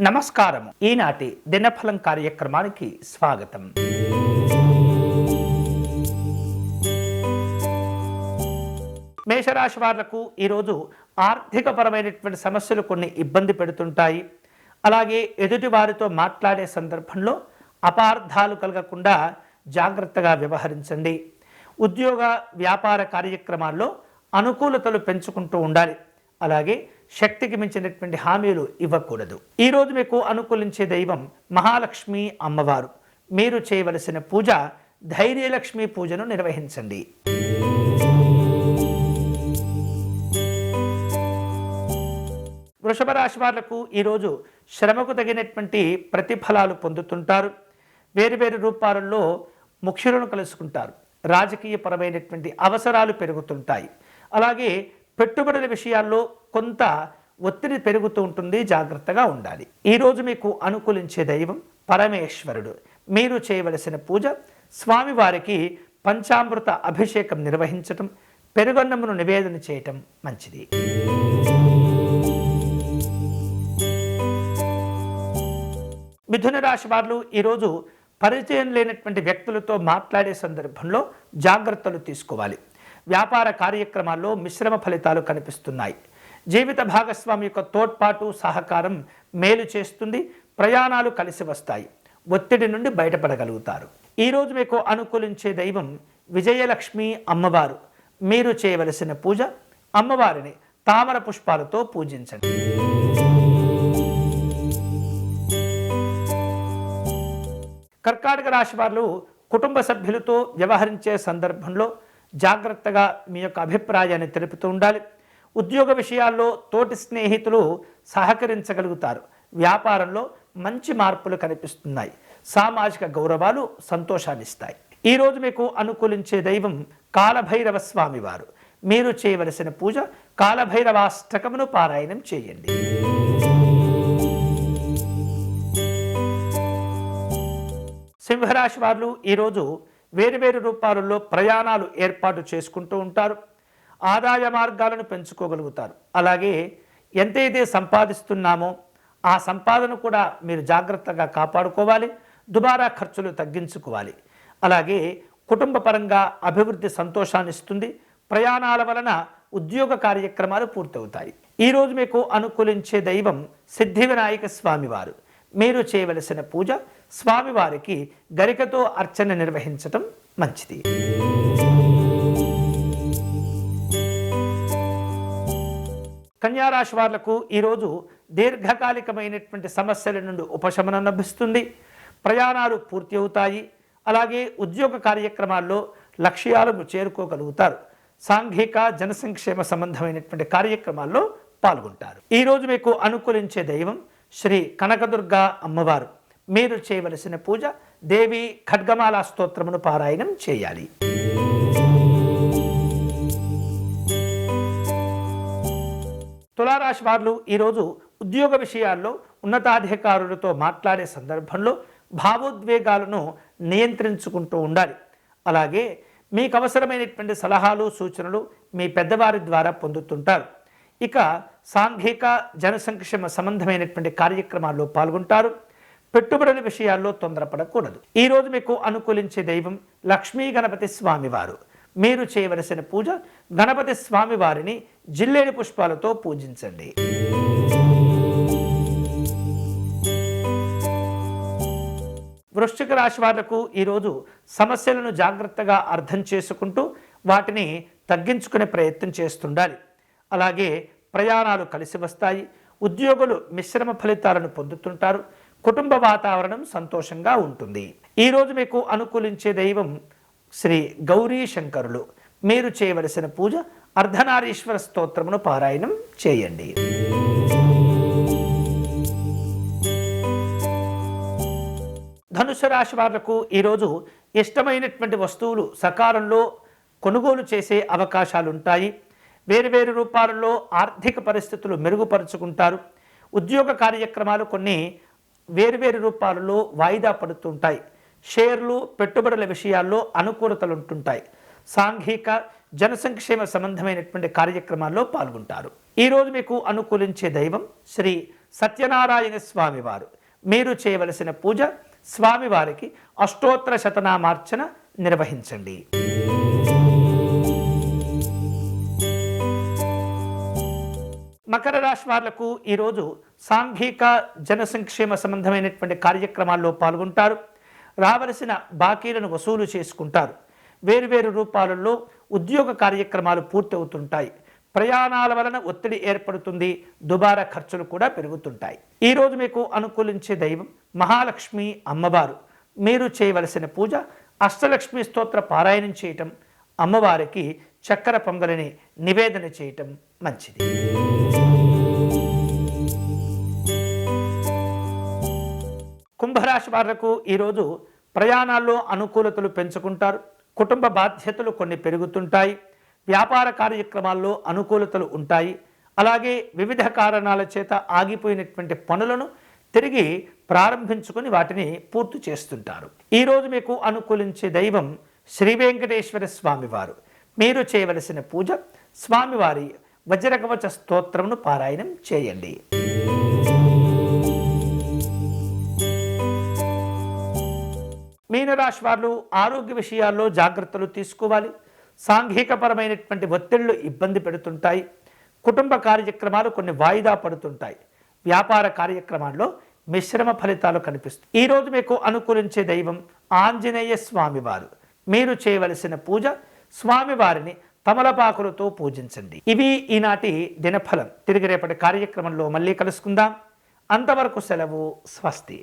నమస్కారం ఈనాటి దినఫలం కార్యక్రమానికి స్వాగతం. మేషరాశి వాళ్ళకు ఈరోజు ఆర్థికపరమైనటువంటి సమస్యలు కొన్ని ఇబ్బంది పెడుతుంటాయి. అలాగే ఎదుటి వారితో మాట్లాడే సందర్భంలో అపార్థాలు కలగకుండా జాగ్రత్తగా వ్యవహరించండి. ఉద్యోగ వ్యాపార కార్యక్రమాల్లో అనుకూలతలు పెంచుకుంటూ ఉండాలి. అలాగే శక్తికి మించినటువంటి హామీలు ఇవ్వకూడదు. ఈరోజు మీకు అనుకూలించే దైవం మహాలక్ష్మి అమ్మవారు. మీరు చేయవలసిన పూజ ధైర్యలక్ష్మి పూజను నిర్వహించండి. వృషభ రాశి వాళ్ళకు ఈరోజు శ్రమకు తగినటువంటి ప్రతిఫలాలు పొందుతుంటారు. వేరువేరు రూపాలలో ముఖ్యులను కలుసుకుంటారు. రాజకీయపరమైనటువంటి అవసరాలు పెరుగుతుంటాయి. అలాగే పెట్టుబడుల విషయాల్లో కొంత ఒత్తిడి పెరుగుతూ ఉంటుంది జాగ్రత్తగా ఉండాలి. ఈరోజు మీకు అనుకూలించే దైవం పరమేశ్వరుడు. మీరు చేయవలసిన పూజ స్వామివారికి పంచామృత అభిషేకం నిర్వహించటం పెరుగన్నమును నివేదన చేయటం మంచిది. మిథున రాశి వారు ఈరోజు పరిచయం లేనటువంటి వ్యక్తులతో మాట్లాడే సందర్భంలో జాగ్రత్తలు తీసుకోవాలి. వ్యాపార కార్యక్రమాల్లో మిశ్రమ ఫలితాలు కనిపిస్తున్నాయి. జీవిత భాగస్వామి యొక్క తోడ్పాటు సహకారం మేలు చేస్తుంది ప్రయాణాలు కలిసి వస్తాయి. ఒత్తిడి నుండి బయటపడగలుగుతారు. ఈరోజు మీకు అనుకూలించే దైవం విజయలక్ష్మి అమ్మవారు. మీరు చేయవలసిన పూజ అమ్మవారిని తామర పుష్పాలతో పూజించండి. కర్కాటక రాశి వారు కుటుంబ సభ్యులతో వ్యవహరించే సందర్భంలో జాగ్రత్తగా మీ యొక్క అభిప్రాయాన్ని తెలుపుతూ ఉండాలి. ఉద్యోగ విషయాల్లో తోటి స్నేహితులు సహకరించగలుగుతారు. వ్యాపారంలో మంచి మార్పులు కనిపిస్తున్నాయి. సామాజిక గౌరవాలు సంతోషాన్ని ఇస్తాయి ఈరోజు మీకు అనుకూలించే దైవం కాలభైరవ స్వామివారు. మీరు చేయవలసిన పూజ కాలభైరవాష్టకమును పారాయణం చేయండి. సింహరాశి వారు ఈరోజు వేరువేరు రూపాలలో ప్రయాణాలు ఏర్పాటు చేసుకుంటూ ఉంటారు. ఆదాయ మార్గాలను పెంచుకోగలుగుతారు. అలాగే ఎంతైతే సంపాదిస్తున్నామో ఆ సంపాదన కూడా మీరు జాగ్రత్తగా కాపాడుకోవాలి. దుబారా ఖర్చులు తగ్గించుకోవాలి. అలాగే కుటుంబ పరంగా అభివృద్ధి సంతోషాన్ని ఇస్తుంది. ప్రయాణాల వలన ఉద్యోగ కార్యక్రమాలు పూర్తవుతాయి. ఈరోజు మీకు అనుకూలించే దైవం సిద్ధి వినాయక స్వామివారు. మీరు చేయవలసిన పూజ స్వామివారికి గరికతో అర్చన నిర్వహించటం మంచిది. కన్యారాశి వాళ్ళకు ఈరోజు దీర్ఘకాలికమైనటువంటి సమస్యల నుండి ఉపశమనం లభిస్తుంది. ప్రయాణాలు పూర్తి అవుతాయి. అలాగే ఉద్యోగ కార్యక్రమాల్లో లక్ష్యాలను చేరుకోగలుగుతారు. సాంఘిక జనసంక్షేమ సంబంధమైనటువంటి కార్యక్రమాల్లో పాల్గొంటారు. ఈరోజు మీకు అనుకూలించే దైవం శ్రీ కనకదుర్గ అమ్మవారు. మీరు చేయవలసిన పూజ దేవి ఖడ్గమాల స్తోత్రమును పారాయణం చేయాలి. తులారాశి వారు ఈరోజు ఉద్యోగ విషయాల్లో ఉన్నతాధికారులతో మాట్లాడే సందర్భంలో భావోద్వేగాలను నియంత్రించుకుంటూ ఉండాలి. అలాగే మీకు అవసరమైనటువంటి సలహాలు సూచనలు మీ పెద్దవారి ద్వారా పొందుతుంటారు. ఇక సాంఘిక జనసంక్షేమ సంబంధమైనటువంటి కార్యక్రమాల్లో పాల్గొంటారు. పెట్టుబడుల విషయాల్లో తొందరపడకూడదు. ఈరోజు మీకు అనుకూలించే దైవం లక్ష్మీ గణపతి స్వామివారు. మీరు చేయవలసిన పూజ గణపతి స్వామివారిని జిల్లేడు పుష్పాలతో పూజించండి. వృశ్చిక రాశి వాళ్ళకు ఈరోజు సమస్యలను జాగ్రత్తగా అర్థం చేసుకుంటూ వాటిని తగ్గించుకునే ప్రయత్నం చేస్తుండాలి. అలాగే ప్రయాణాలు కలిసి వస్తాయి. ఉద్యోగులు మిశ్రమ ఫలితాలను పొందుతుంటారు. కుటుంబ వాతావరణం సంతోషంగా ఉంటుంది. ఈరోజు మీకు అనుకూలించే దైవం శ్రీ గౌరీ శంకరులు. మీరు చేయవలసిన పూజ అర్ధనారీశ్వర స్తోత్రమును పారాయణం చేయండి. ధనుసు రాశి వాళ్ళకు ఈరోజు ఇష్టమైనటువంటి వస్తువులు సకాలంలో కొనుగోలు చేసే అవకాశాలు ఉంటాయి వేరువేరు రూపాలలో ఆర్థిక పరిస్థితులు మెరుగుపరుచుకుంటారు. ఉద్యోగ కార్యక్రమాలు కొన్ని వేరువేరు రూపాలలో వాయిదా పడుతుంటాయి. షేర్లు పెట్టుబడుల విషయాల్లో అనుకూలతలు ఉంటుంటాయి సాంఘిక జనసంక్షేమ సంబంధమైనటువంటి కార్యక్రమాల్లో పాల్గొంటారు. ఈరోజు మీకు అనుకూలించే దైవం శ్రీ సత్యనారాయణ స్వామివారు. మీరు చేయవలసిన పూజ స్వామివారికి అష్టోత్తర శతనామార్చన నిర్వహించండి. మకర రాశి వాళ్ళకు ఈరోజు సాంఘిక జన సంక్షేమ సంబంధమైనటువంటి కార్యక్రమాల్లో పాల్గొంటారు. రావలసిన బాకీలను వసూలు చేసుకుంటారు. వేరువేరు రూపాలలో ఉద్యోగ కార్యక్రమాలు పూర్తవుతుంటాయి. ప్రయాణాల వలన ఒత్తిడి ఏర్పడుతుంది. దుబారా ఖర్చులు కూడా పెరుగుతుంటాయి. ఈరోజు మీకు అనుకూలించే దైవం మహాలక్ష్మి అమ్మవారు. మీరు చేయవలసిన పూజ అష్టలక్ష్మి స్తోత్ర పారాయణం చేయటం అమ్మవారికి చక్కెర పొంగలిని నివేదన చేయటం మంచిది. కుంభరాశి వాళ్ళకు ఈరోజు ప్రయాణాల్లో అనుకూలతలు పెంచుకుంటారు. కుటుంబ బాధ్యతలు కొన్ని పెరుగుతుంటాయి. వ్యాపార కార్యక్రమాల్లో అనుకూలతలు ఉంటాయి. అలాగే వివిధ కారణాల చేత ఆగిపోయినటువంటి పనులను తిరిగి ప్రారంభించుకొని వాటిని పూర్తి చేస్తుంటారు. ఈరోజు మీకు అనుకూలించే దైవం శ్రీ వెంకటేశ్వర స్వామివారు. మీరు చేయవలసిన పూజ స్వామివారి వజ్రకవచ స్తోత్రమును పారాయణం చేయండి. మీనరాశి వారు ఆరోగ్య విషయాల్లో జాగ్రత్తలు తీసుకోవాలి. సాంఘికపరమైనటువంటి ఒత్తిళ్ళు ఇబ్బంది పెడుతుంటాయి. కుటుంబ కార్యక్రమాలు కొన్ని వాయిదా పడుతుంటాయి. వ్యాపార కార్యక్రమాల్లో మిశ్రమ ఫలితాలు కనిపిస్తాయి ఈరోజు మీకు అనుకూలించే దైవం ఆంజనేయ స్వామివారు. మీరు చేయవలసిన పూజ స్వామివారిని తమలపాకులతో పూజించండి. ఇవి ఈనాటి దినఫలం. తిరిగి రేపటి కార్యక్రమంలో మళ్ళీ కలుసుకుందాం. అంతవరకు సెలవు స్వస్తి.